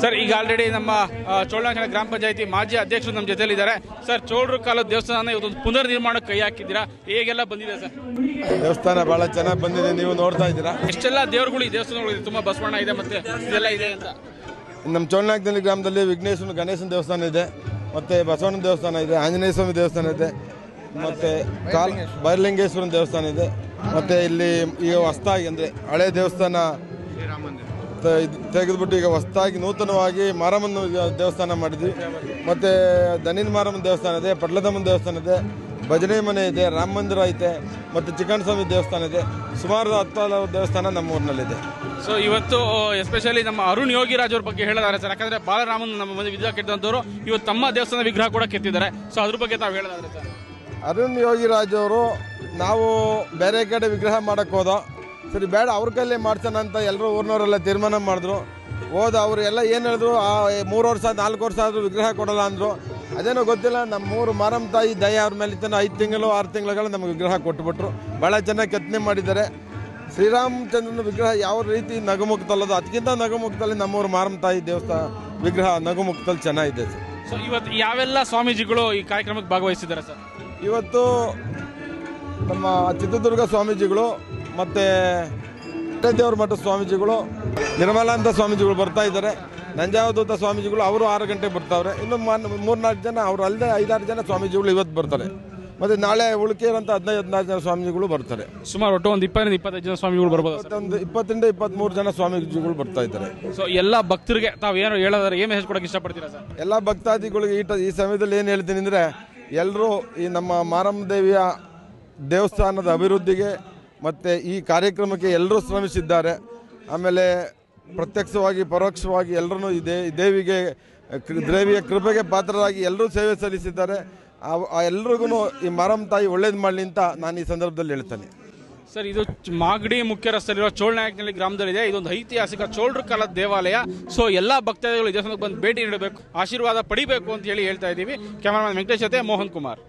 Sir ಈಗ already ನಮ್ಮ ಚೋಳಾಂಕಣ ಗ್ರಾಮ ಪಂಚಾಯತಿ ಮಾಜಿ ಅಧ್ಯಕ್ಷರು ನಮ್ಮ ಜೊತೆಲಿದ್ದಾರೆ ಸರ್ ಚೋಳರ ಕಾಲದ ದೇವಸ್ಥಾನ ಇವತ್ತೊಂದು ಪುನರ್ ನಿರ್ಮಾಣ ಕೈ ಹಾಕಿದ್ದೀರಾ? ಹೇಗೆಲ್ಲ ಬಂದಿದೆ ಸರ್? ದೇವಸ್ಥಾನ ಬಹಳ ಚೆನ್ನಾಗಿ ಬಂದಿದೆ ನೀವು ನೋಡ್ತಾ ಇದ್ದೀರಾ? ಎಷ್ಟೆಲ್ಲ ದೇವರುಗಳು ಈ ದೇವಸ್ಥಾನಗಳು ಇದೆ? ತುಂಬಾ ಬಸವಣ್ಣ ಇದೆ ಮತ್ತೆ ಇದೆಲ್ಲ ಇದೆ ಅಂತ. ನಮ್ಮ ಚೋಳನಾಯಕನಲ್ಲಿ ಗ್ರಾಮದಲ್ಲಿ ವಿಘ್ನೇಶ್ವರ ಗಣೇಶನ ದೇವಸ್ಥಾನ ಇದೆ ಮತ್ತೆ ಬಸವಣ್ಣನ ದೇವಸ್ಥಾನ ಇದೆ ಆಂಜನೇಯ ಸ್ವಾಮಿ ದೇವಸ್ಥಾನ ಇದೆ ಮತ್ತೆ ಕಾಲ್ ಬೈರಲಿಂಗೇಶ್ವರನ ದೇವಸ್ಥಾನ ಇದೆ ಮತ್ತೆ ಇಲ್ಲಿ ಈಗ ಹೊಸ್ತಾಗಿ ಅಂದರೆ ಹಳೆ ದೇವಸ್ಥಾನ ತೆಗೆದುಬಿಟ್ಟು ಈಗ ಹೊಸದಾಗಿ ನೂತನವಾಗಿ ಮಾರಮ್ಮನ ದೇವಸ್ಥಾನ ಮಾಡಿದ್ವಿ. ಮತ್ತು ದನಿನ ಮಾರಮ್ಮನ ದೇವಸ್ಥಾನ ಇದೆ ಪಡ್ಲದಮ್ಮನ ದೇವಸ್ಥಾನ ಇದೆ ಭಜನೆ ಮನೆ ಇದೆ ರಾಮ ಮಂದಿರ ಐತೆ ಮತ್ತು ಚಿಕ್ಕನ ಸ್ವಾಮಿ ದೇವಸ್ಥಾನ ಇದೆ. ಸುಮಾರು ಹತ್ತು ಹಲವು ದೇವಸ್ಥಾನ ನಮ್ಮ ಊರಿನಲ್ಲಿದೆ. ಸೊ ಇವತ್ತು ಎಸ್ಪೆಷಲಿ ನಮ್ಮ ಅರುಣ್ ಯೋಗಿರಾಜ್ ಅವ್ರ ಬಗ್ಗೆ ಹೇಳಿದಾರೆ ಸರ್ ಯಾಕಂದರೆ ಬಾಲರಾಮನ್ ನಮ್ಮ ಮನೆ ವಿದ್ಯಾ ಕೆಟ್ಟಂತವರು ಇವತ್ತು ತಮ್ಮ ದೇವಸ್ಥಾನ ವಿಗ್ರಹ ಕೂಡ ಕೆತ್ತಿದ್ದಾರೆ. ಸೊ ಅದ್ರ ಬಗ್ಗೆ ತಾವು ಹೇಳಿದಾರೆ ಸರ್. ಅರುಣ್ ಯೋಗಿರಾಜ್ ಅವರು ನಾವು ಬೇರೆ ಕಡೆ ವಿಗ್ರಹ ಮಾಡೋಕ್ಕೋದೋ ಹೋದ. ಸರಿ ಬೇಡ ಅವ್ರ ಕೈಲೇ ಮಾಡ್ಸೋಣ ಅಂತ ಎಲ್ಲರೂ ಊರಿನವರೆಲ್ಲ ತೀರ್ಮಾನ ಮಾಡಿದ್ರು. ಹೋದ ಅವರು ಎಲ್ಲ ಏನು ಹೇಳಿದ್ರು? ಆ ಮೂರು ವರ್ಷ ನಾಲ್ಕು ವರ್ಷ ಆದರೂ ವಿಗ್ರಹ ಕೊಡಲ್ಲ ಅಂದರು. ಅದೇನೋ ಗೊತ್ತಿಲ್ಲ ನಮ್ಮ ಮೂರು ಮಾರಮ್ಮ ತಾಯಿ ದಯ ಅವ್ರ ಮೇಲೆ ಐದು ತಿಂಗಳು ಆರು ತಿಂಗಳುಗಳು ನಮಗೆ ವಿಗ್ರಹ ಕೊಟ್ಟುಬಿಟ್ರು ಭಾಳ ಚೆನ್ನಾಗಿ ಕೆತ್ತನೆ ಮಾಡಿದ್ದಾರೆ. ಶ್ರೀರಾಮಚಂದ್ರನ ವಿಗ್ರಹ ಯಾವ ರೀತಿ ನಗುಮುಕ್ತಲ್ಲದು ಅದಕ್ಕಿಂತ ನಗುಮುಕ್ತಲ್ಲಿ ನಮ್ಮೂರು ಮಾರಮ್ಮ ತಾಯಿ ದೇವಸ್ಥಾನ ವಿಗ್ರಹ ನಗುಮುಕ್ತಲ್ಲಿ ಚೆನ್ನಾಗಿದೆ ಸರ್. ಸೊ ಇವತ್ತು ಯಾವೆಲ್ಲ ಸ್ವಾಮೀಜಿಗಳು ಈ ಕಾರ್ಯಕ್ರಮಕ್ಕೆ ಭಾಗವಹಿಸಿದ್ದಾರೆ ಸರ್? ಇವತ್ತು ನಮ್ಮ ಚಿತ್ರದುರ್ಗ ಸ್ವಾಮೀಜಿಗಳು ಮತ್ತು ದೇವ್ರ ಮಠ ಸ್ವಾಮೀಜಿಗಳು ನಿರ್ಮಲಾನಂದ ಸ್ವಾಮೀಜಿಗಳು ಬರ್ತಾ ಇದ್ದಾರೆ. ನಂಜಾವಧೂತ ಸ್ವಾಮೀಜಿಗಳು ಅವರು ಆರು ಗಂಟೆಗೆ ಬರ್ತಾವ್ರೆ. ಇನ್ನು ಮೂರ್ನಾಲ್ಕು ಜನ ಅವರು ಅಲ್ಲದೆ ಐದಾರು ಜನ ಸ್ವಾಮೀಜಿಗಳು ಇವತ್ತು ಬರ್ತಾರೆ. ಮತ್ತು ನಾಳೆ ಉಳಿಕೆಯರಂತ ಹದಿನೈದು ಹದಿನಾರು ಜನ ಸ್ವಾಮೀಜಿಗಳು ಬರ್ತಾರೆ. ಸುಮಾರು ಒಟ್ಟು ಒಂದು ಇಪ್ಪತ್ತರಿಂದ ಇಪ್ಪತ್ತೈದು ಜನ ಸ್ವಾಮಿಗಳು ಬರ್ಬೋದು ಒಂದು ಇಪ್ಪತ್ತರಿಂದ ಇಪ್ಪತ್ತ್ಮೂರು ಜನ ಸ್ವಾಮೀಜಿಗಳು ಬರ್ತಾ ಇದ್ದಾರೆ. ಸೊ ಎಲ್ಲ ಭಕ್ತರಿಗೆ ತಾವು ಏನು ಹೇಳೋದಾರೆ ಏನು ಮೆಸೇಜ್ ಕೊಡೋಕೆ ಇಷ್ಟಪಡ್ತೀರಾ ಸರ್? ಎಲ್ಲ ಭಕ್ತಾದಿಗಳಿಗೆ ಈ ಈ ಸಮಯದಲ್ಲಿ ಏನು ಹೇಳ್ತೀನಿ ಅಂದರೆ ಎಲ್ಲರೂ ಈ ನಮ್ಮ ಮಾರಮ್ಮ ದೇವಿಯ ದೇವಸ್ಥಾನದ ಅಭಿವೃದ್ಧಿಗೆ ಮತ್ತು ಈ ಕಾರ್ಯಕ್ರಮಕ್ಕೆ ಎಲ್ಲರೂ ಶ್ರಮಿಸಿದ್ದಾರೆ. ಆಮೇಲೆ ಪ್ರತ್ಯಕ್ಷವಾಗಿ, ಪರೋಕ್ಷವಾಗಿ ಎಲ್ಲರೂ ಈ ದೇ ದೇವಿಗೆ ದೇವಿಯ ಕೃಪೆಗೆ ಪಾತ್ರರಾಗಿ ಎಲ್ಲರೂ ಸೇವೆ ಸಲ್ಲಿಸಿದ್ದಾರೆ. ಎಲ್ರಿಗೂ ಈ ಮಾರಮ್ಮ ತಾಯಿ ಒಳ್ಳೇದು ಮಾಡಲಿ ಅಂತ ನಾನು ಈ ಸಂದರ್ಭದಲ್ಲಿ ಹೇಳ್ತೇನೆ. ಸರ್, ಇದು ಮಾಗಡಿ ಮುಖ್ಯ ರಸ್ತೆಯಲ್ಲಿರುವ ಚೋಳನಾಯಕನಲ್ಲಿ ಗ್ರಾಮದಲ್ಲಿದೆ. ಇದೊಂದು ಐತಿಹಾಸಿಕ ಚೋಳರ ಕಾಲದ ದೇವಾಲಯ. ಸೊ, ಎಲ್ಲ ಭಕ್ತಾದಿಗಳು ದೇವಸ್ಥಾನಕ್ಕೆ ಬಂದು ಭೇಟಿ ನೀಡಬೇಕು, ಆಶೀರ್ವಾದ ಪಡಿಬೇಕು ಅಂತ ಹೇಳಿ ಹೇಳ್ತಾ ಇದ್ದೀವಿ. ಕ್ಯಾಮರಾಮನ್ ವೆಂಕಟೇಶ್ ಜೊತೆ ಮೋಹನ್ ಕುಮಾರ್.